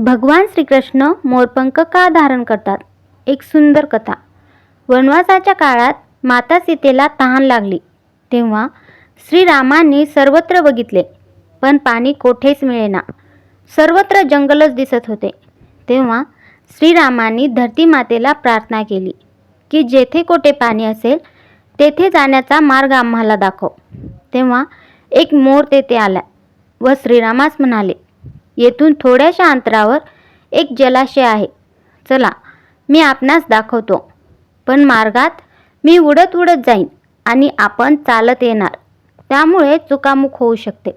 भगवान श्रीकृष्ण मोरपंख का धारण करतात? एक सुंदर कथा. वनवासाच्या काळात माता सीतेला तहान लागली. तेव्हा श्रीरामांनी सर्वत्र बघितले पण पाणी कोठेच मिळेना. सर्वत्र जंगलच दिसत होते. तेव्हा श्रीरामांनी धरती मातेला प्रार्थना केली की जेथे कोठे पाणी असेल तेथे जाण्याचा मार्ग आम्हाला दाखव. तेव्हा एक मोर तेथे आला व श्रीरामास म्हणाले येथून थोड्याशा अंतरावर एक जलाशय आहे. चला मी आपणास दाखवतो. पण मार्गात मी उडत उडत जाईन आणि आपण चालत येणार. त्यामुळे चुकामुक होऊ शकते.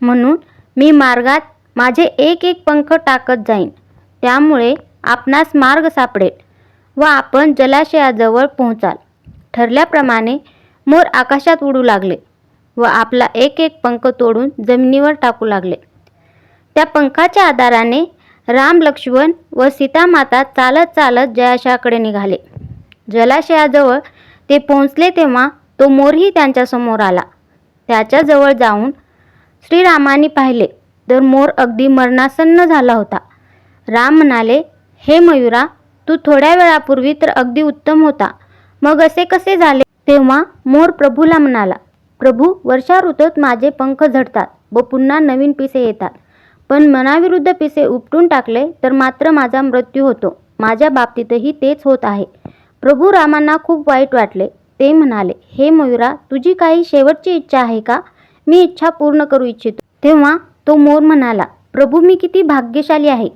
म्हणून मी मार्गात माझे एक एक पंख टाकत जाईन. त्यामुळे आपणास मार्ग सापडेल व आपण जलाशयाजवळ पोहोचाल. ठरल्याप्रमाणे मोर आकाशात उडू लागले व आपला एक एक पंख तोडून जमिनीवर टाकू लागले. त्या पंखाच्या आधाराने राम लक्ष्मण व सीतामाता चालत चालत जयाशाकडे निघाले. जलाशयाजवळ ते पोहोचले तेव्हा तो मोरही त्यांच्यासमोर आला. त्याच्याजवळ जाऊन श्रीरामाने पाहिले तर मोर अगदी मरणासन्न झाला होता. राम म्हणाले हे मयुरा तू थोड्या वेळापूर्वी तर अगदी उत्तम होता. मग असे कसे झाले? तेव्हा मोर प्रभूला म्हणाला प्रभू वर्षा ऋतूत माझे पंख झडतात व पुन्हा नवीन पिसे येतात. पण मनाविरुद्ध पिसे उपटून टाकले तर मात्र माझा मृत्यू होतो. माझ्या बाबतीतही तेच होत आहे. प्रभू रामांना खूप वाईट वाटले. ते म्हणाले हे मयुरा तुझी काही शेवटची इच्छा आहे का? मी इच्छा पूर्ण करू इच्छितो. तेव्हा तो मोर म्हणाला प्रभू मी किती भाग्यशाली आहे.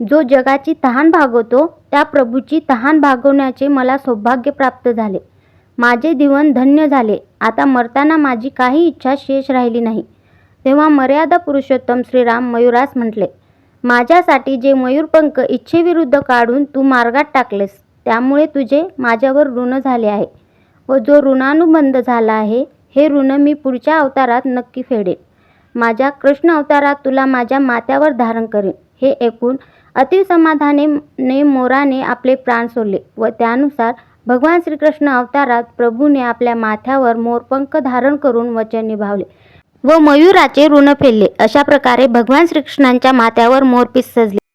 जो जगाची तहान भागवतो त्या प्रभूची तहान भागवण्याचे मला सौभाग्य प्राप्त झाले. माझे जीवन धन्य झाले. आता मरताना माझी काही इच्छा शेष राहिली नाही. तेव्हा मर्यादा पुरुषोत्तम श्रीराम मयुरास म्हटले माझ्यासाठी जे मयूरपंख इच्छेविरुद्ध काढून तू मार्गात टाकलेस त्यामुळे तुझे माझ्यावर ऋण झाले आहे. व जो ऋणानुबंध झाला आहे हे ऋण मी पुढच्या अवतारात नक्की फेडेन. माझ्या कृष्ण अवतारात तुला माझ्या माथ्यावर धारण करेन. हे ऐकून अतिसमाधाने ने मोराने आपले प्राण सोडले व त्यानुसार भगवान श्रीकृष्ण अवतारात प्रभूने आपल्या माथ्यावर मोरपंख धारण करून वचन निभावले. व मयुराचे ऋण फेडले. अशा प्रकारे भगवान श्रीकृष्णांच्या माथ्यावर मोरपीस सजले.